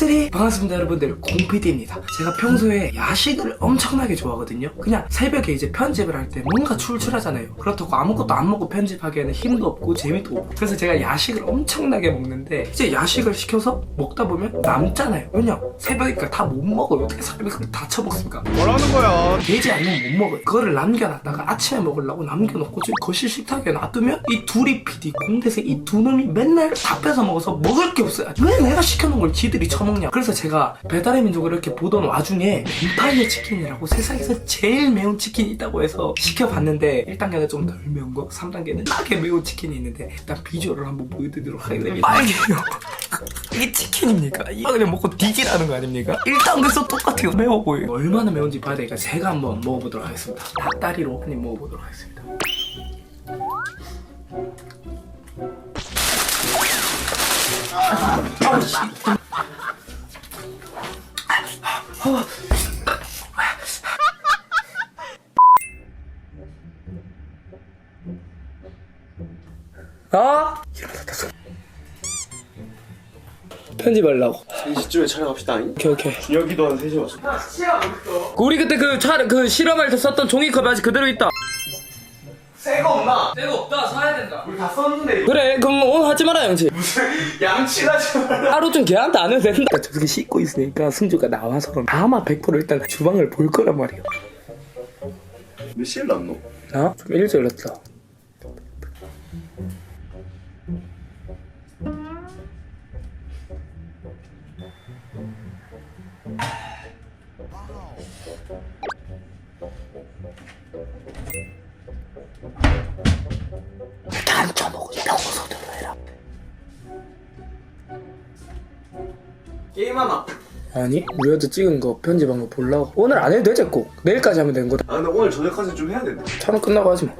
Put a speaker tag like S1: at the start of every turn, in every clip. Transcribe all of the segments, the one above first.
S1: 띠리띠리 반갑습니다 여러분들. 공PD입니다. 제가 평소에 야식을 엄청나게 좋아하거든요. 그냥 새벽에 이제 편집을 할 때 뭔가 출출하잖아요. 그렇다고 아무것도 안 먹고 편집하기에는 힘도 없고 재미도 없고. 그래서 제가 야식을 엄청나게 먹는데 이제 야식을 시켜서 먹다 보면 남잖아요. 왜냐? 새벽이니까 다 못 먹어요. 어떻게 새벽을 다 쳐먹습니까?
S2: 뭐라는 거야?
S1: 되지 않으면 못 먹어요. 그거를 남겨놨다가 아침에 먹으려고 남겨놓고 지금 거실 식탁에 놔두면 이 둘이 PD 공대생 이 두 놈이 맨날 다 뺏어 먹어서 먹을 게 없어요. 왜 내가 시켜놓은 걸 지들이 처먹 냐. 그래서 제가 배달의 민족을 이렇게 보던 와중에 뱀파이어 치킨이라고 세상에서 제일 매운 치킨이 있다고 해서 시켜봤는데 1단계는 좀 덜 매운 거 3단계는 나게 매운 치킨이 있는데 일단 비주얼을 한번 보여드리도록 하겠습니다. 빨개요. 이게 치킨입니까? 이거 그냥 먹고 뒤지라는 거 아닙니까? 1단계에서 똑같아요. 매워 보여요. 얼마나 매운지 봐야 되니까 제가 한번 먹어보도록 하겠습니다. 닭다리로 한 입 먹어보도록 하겠습니다. 아우, 씨. 아? 일어났다 손. 편집하려고.
S2: 3시쯤에 촬영합시다.
S1: 오케이 오케이.
S2: 준혁이도 한 3시 왔어.
S1: 우리 그때 그, 차, 그 실험할 때 썼던 종이컵이 아직 그대로 있다.
S2: 새거 없나?
S1: 내가 없다 사야 된다.
S2: 우리 다 썼는데 이거
S1: 그래 그럼 오늘 하지 마라 영치.
S2: 양치하지 마라.
S1: 하루 좀 걔한테 안 해도 된다. 저렇게 씻고 있으니까 승주가 나와서 아마 100% 일단 주방을 볼 거란 말이야.
S2: 몇 시에 났노?
S1: 어? 좀 일찍 일었다.
S2: 게임 하나.
S1: 아니 우리한테 찍은 거 편집한 거 보려고 오늘 안 해도 되지 꼭 내일까지 하면 되는 거다
S2: 아 근데 오늘 저녁까지 좀 해야 된다.
S1: 촬영 끝나고 하지 뭐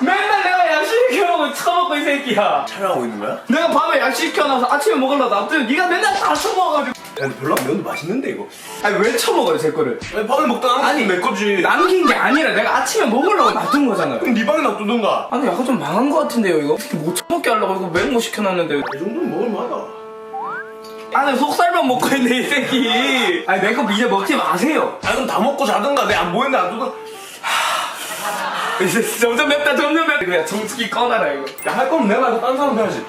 S1: 맨날 내가 야식 시켜놓고 처먹고 이 새끼야.
S2: 촬영하고 있는 거야?
S1: 내가 밤에 야식 시켜놔서 아침에 먹으려고 놔두면 네가 맨날 다 처먹어가지고
S2: 별로 안 매운데 맛있는데 이거.
S1: 아니 왜 처먹어요 제 거를
S2: 아니 밥을 먹다
S1: 아니,
S2: 내 거지.
S1: 남긴 게 아니라 내가 아침에 먹으려고 놔둔 거잖아요
S2: 그럼 네 방에 놔두던가.
S1: 아니 약간 좀 망한 거 같은데요 이거 어떻게 못 처먹게 하려고 이거 매운 거 시켜놨는데
S2: 이 정도는 먹을 만하다.
S1: 아니 속살만 먹고 있네 이 새끼 아니 내 거 이제 먹지 마세요
S2: 아 그럼 다 먹고 자든가 내 안 보이는데 안 두던.
S1: 이제 점점 맵다 점점 맵다 그냥 정수기 꺼놔라 이거
S2: 야할 거면 내가 말고 딴 사람 해야지.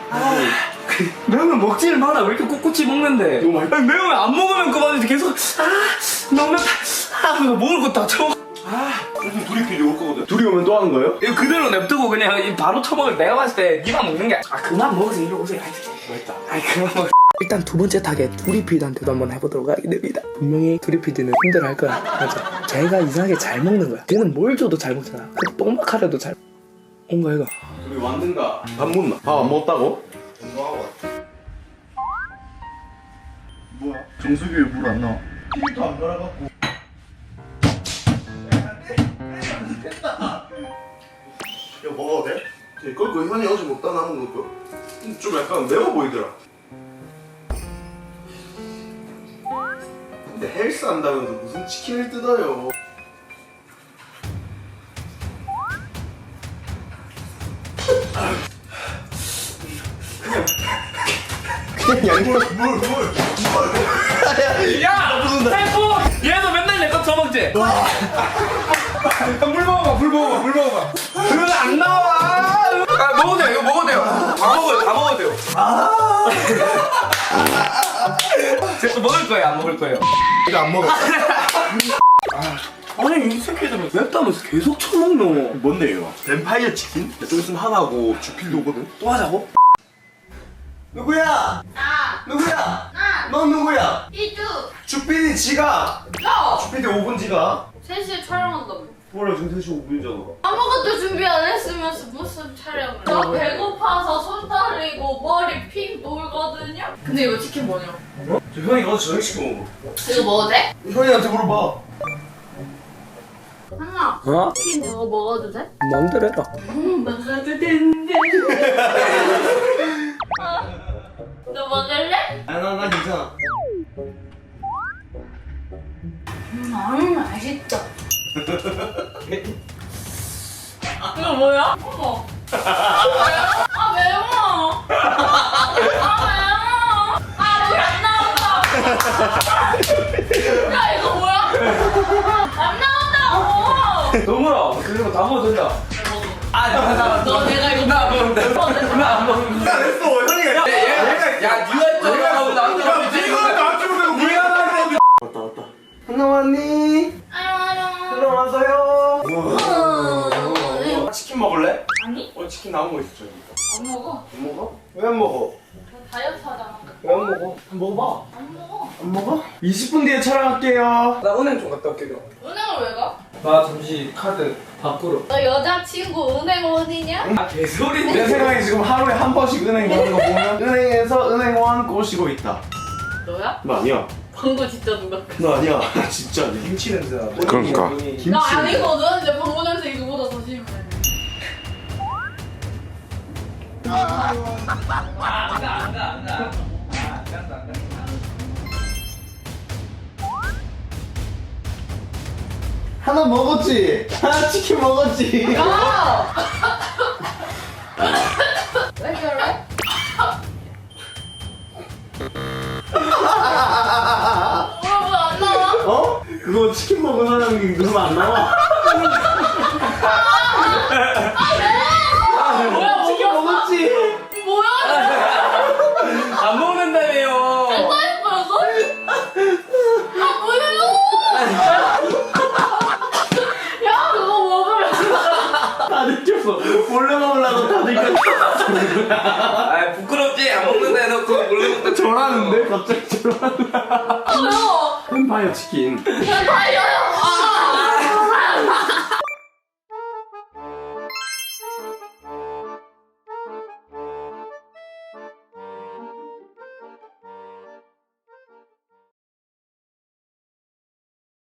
S1: 매우면 먹지를 마라. 왜 이렇게 꿋꿋이 먹는데?
S2: 너무 맛있-
S1: 아니, 매우면 안 먹으면 그만이지 계속 아 너무 아 그거 먹을 거다 처먹
S2: 아. 요즘 둘이 필요 올 거거든. 둘이 오면 또 하는 거예요?
S1: 이거 그대로 냅두고 그냥 이 바로 처먹을 내가 봤을 때 니만 먹는 게 아 그만 먹으세요 이리 오세요.
S2: 맛있다.
S1: 아이 그만 먹 일단 두 번째 타겟 두리피드한테도 한번 해보도록 하게 됩니다. 분명히 두리피드는 힘들어할 거야. 맞아. 제가 이상하게 잘 먹는 거야. 걔는 뭘 줘도 잘 먹잖아. 그 똥막하려도 잘 온거 이거
S2: 우리 왔는가? 밥 먹나? 밥 안 먹었다고? 건강하고 뭐야? 정수기 왜 물 안 나와? TV도 안 갈아갖고 야 먹어도 돼? 그 현이 어제 먹다 남은 거좀 약간 매워 보이더라 근데 헬스 한다면서 무슨 치킨을 뜯어요
S1: 야! 템포! 얘도 맨날 내거 처먹지? 물 먹어봐 물 먹어봐 물 먹어봐 그건 안 나와 아 먹어도 돼요 이거 먹어도 돼요 다 먹어요 다 먹어도 돼요 제가 먹을 거예요 안 먹을 거예요
S2: 이거 안 먹어
S1: 아니 이 새끼들은 맵다면서 계속 처먹노
S2: 뭔데 이거? 뱀파이어 치킨? 좀 있으면 하나고 주필도 오거든?
S1: 또 하자고?
S2: 누구야?
S3: 나,
S2: 누구야?
S3: 나,
S2: 넌 누구야?
S3: 이주,
S2: 주필이 지가
S3: 너!
S2: 주필이 5분 지가
S3: 3시에 촬영한다며.
S2: 뭐라 지금 3시 5분이잖아
S3: 아무것도 준비 안 했으면서 무슨 촬영을. 저 배고파서 손 떨리고 머리 핑 돌거든요? 근데 이거 치킨 뭐냐?
S2: 저 형이 가서 저녁 시켜 먹어
S3: 이거 먹어도 돼?
S2: 형이한테 물어봐
S3: 하나,
S1: 어?
S3: 치킨 저거 먹어도 돼?
S1: 맘대로 해라
S3: 음, 먹어도 된대. 어, 너 먹을래?
S2: 아나 나 괜찮아
S3: 음, 음 맛있다. 이거 뭐야? 어머. 아 매워. 아 매워. 아 물 안 나온다. 야 이거 뭐야? 안 나온다고.
S1: 동물아 그거 다 먹어도 된다 아나나나
S3: 너 내가 이거
S1: 나 먹는다 나안 먹는다
S2: 야 됐어 형이가
S1: 얘가 야 니가 했잖아 나한테
S2: 이거 나한테 물어보고 미안한데 왔다 왔다. 하나 왔니? 들어와서요
S3: 아유.
S2: 치킨 먹을래?
S3: 아니
S2: 어 치킨 남은 거 있어 저기
S3: 안 먹어.
S2: 안 먹어? 왜 안 먹어?
S3: 나 다이어트 하잖아.
S2: 왜 안 먹어? 먹어봐
S3: 안 먹어.
S2: 안 먹어? 20분 뒤에 촬영할게요
S1: 나 은행 좀 갔다 올게 그럼
S3: 은행을 왜 가?
S1: 나 잠시 카드 바꾸러
S3: 너 여자친구 은행원이냐?
S1: 아 개소리인데
S2: 내 생각에 지금 하루에 한 번씩 은행 가는 거 보면 은행에서 은행원 꼬시고 있다
S3: 너야?
S2: 너 아니야
S3: 광고 진짜 누가?
S2: 너 아니야 진짜 아니야
S1: 김치 냄새 나
S2: 그러니까.
S1: 김치
S3: 나 아니거든. 근데 방구 냄새
S2: 하나 먹었지? 하나 치킨 먹었지? 어? 그거 치킨 먹은 사람이 그러면 안 나와? 몰래 먹으려고 다 들켰어
S1: 아 부끄럽지 안 먹는다 해놓고 몰래 먹다
S2: 저라는데? 갑자기 저라는데
S3: 뭐야?
S2: 햄파이어 치킨
S3: 뱀파이어야